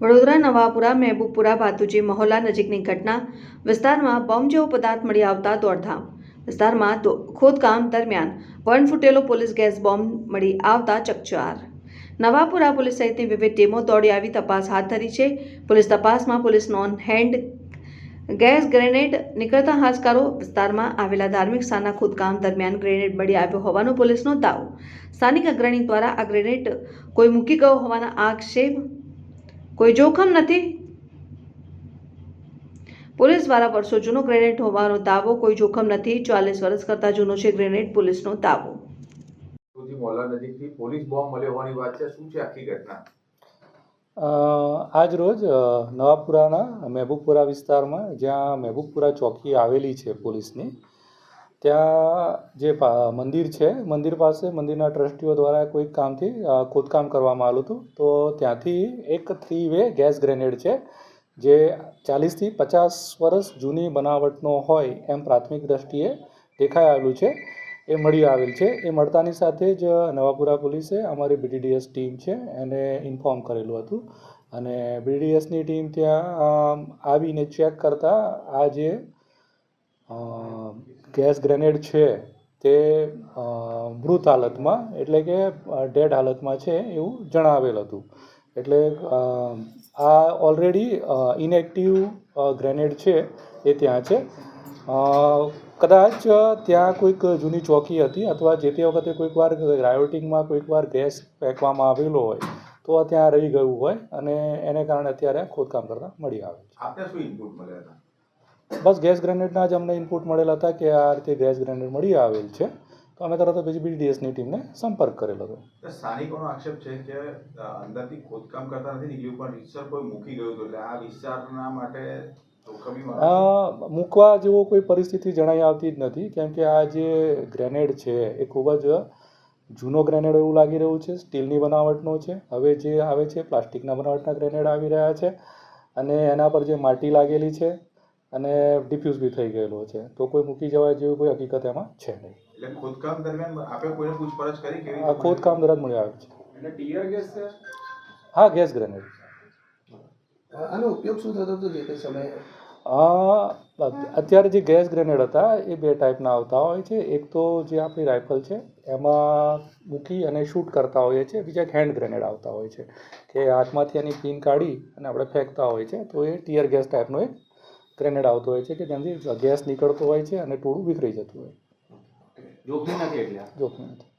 વડોદરા, નવાપુરા, મહેબૂબપુરા, ભાતુજી, મહોલ્લા નજીકની ઘટના વિસ્તારમાં બોમ્બ જેવો પદાર્થ મળી આવતા દોડધામ વિસ્તારમાં ખોદકામ દરમિયાન વન ફૂટેલો પોલીસ ગેસ બોમ્બ મળી આવતા ચકચાર. નવાપુરા પોલીસ સહિતની વિવિધ ટીમો દોડી આવી તપાસ હાથ ધરી છે. પોલીસ તપાસમાં police non hand gas grenade નીકળતા હાશકારો વિસ્તારમાં આવેલા ધાર્મિક સ્થાનના ખોદકામ દરમિયાન ગ્રેનેડ મળી આવ્યો હોવાનો પોલીસનો દાવો. સ્થાનિક અગ્રણી દ્વારા આ ગ્રેનેડ કોઈ મૂકી ગયો હોવાના આક્ષેપ કોઈ જોખમ નથી. પોલીસ દ્વારા વર્ષો જૂનો ગ્રેનેડ હોવાનો દાવો કોઈ જોખમ નથી. ચાલીસ વર્ષ કરતાં જૂનો છે ગ્રેનેડ પોલીસનો દાવો. સુધી નજીકથી પોલીસ બોમ્બ મળ્યો હોવાની વાત છે. શું છે આખી ઘટના? આજ રોજ નવાપુરાના મહેબૂબપુરા વિસ્તારમાં જ્યાં મહેબૂબપુરા ચોકી આવેલી છે પોલીસની ત્યાં જે મંદિર છે, મંદિર પાસે, મંદિરના ટ્રસ્ટીઓ દ્વારા કોઈક કામથી ખોદકામ કરવામાં આવ્યું હતું. તો ત્યાંથી એક થ્રી વે ગેસ ગ્રેનેડ છે, જે ચાલીસથી પચાસ વર્ષ જૂની બનાવટનો હોય એમ પ્રાથમિક દ્રષ્ટિએ દેખાઈ આવેલું છે. એ મળી આવેલ છે. એ મળતાની સાથે જ નવાપુરા પોલીસે અમારી બીડીડીએસ ટીમ છે, એને ઇન્ફોર્મ કરેલું હતું. અને બીડીડીએસની ટીમ ત્યાં આવીને ચેક કરતાં આ જે ગેસ ગ્રેનેડ છે તે મૃત હાલતમાં, એટલે કે ડેડ હાલતમાં છે એવું જણાવેલ હતું. એટલે આ ઓલરેડી ઇનએક્ટિવ ગ્રેનેડ છે એ ત્યાં છે. કદાચ ત્યાં કોઈક જૂની ચોકી હતી અથવા જે તે વખતે કોઈક વાર રાયોટિંગમાં કોઈક વાર ગેસ ફેંકવામાં આવેલો હોય, તો ત્યાં રહી ગયું હોય અને એને કારણે અત્યારે ખોદકામ કરતા મળી આવે છે. બસ ગેસ ગ્રેનેડના જ અમને ઇનપુટ મળેલા હતા કે આ રીતે ગેસ ગ્રેનેડ મળી આવેલ છે. તો અમે તરત બીજી બીડીએસની ટીમને સંપર્ક કરેલો હતો. સ્થાનિકોનો આક્ષેપ છે કે અંદરથી ખોદકામ કરતા નથી નીકળ્યું પણ રીતસર કોઈ મૂકી ગયું હતું એટલે આ વિસ્તારના માટે મૂકવા જેવો કોઈ પરિસ્થિતિ જણાઈ આવતી જ નથી કેમ કે આ જે ગ્રેનેડ છે એ ખૂબ જ જૂનો ગ્રેનેડ એવું લાગી રહ્યું છે સ્ટીલની બનાવટનો છે. હવે જે આવે છે પ્લાસ્ટિકના બનાવટના ગ્રેનેડ આવી રહ્યા છે. અને એના પર જે માટી લાગેલી છે અને ડિફ્યુઝ બી થઈ ગયેલો છે. તો કોઈ મૂકી જવા જેવી કોઈ હકીકત એમાં છે નહીં. એટલે ખોદકામ દરમિયાન આપે કોઈને પૂછપરછ કરી કે આ ખોદકામ દરમિયાન મળી આવે છે. એટલે ટીયર ગેસ છે? હા ગેસ ગ્રેનેડ. આનો ઉપયોગ શું થતો હતો જે તે સમયે? અત્યારે જે ગેસ ગ્રેનેડ હતા એ બે ટાઈપના આવતા હોય છે. એક તો જે આપણી રાઇફલ છે એમાં મૂકી અને શૂટ કરતા હોઈએ છીએ. બીજા એક હેન્ડ ગ્રેનેડ આવતા હોય છે. કે હાથમાંથી એની પિન કાઢી અને આપણે ફેંકતા હોય છે તો એ ટીયર ગેસ ટાઈપનો એક ગ્રેનેડ આવતો હોય છે કે જેનાથી ગેસ નીકળતો હોય છે અને ટોળું વિખરાઈ જતું હોય. જોખમી નથી એટલે જોખમી નથી.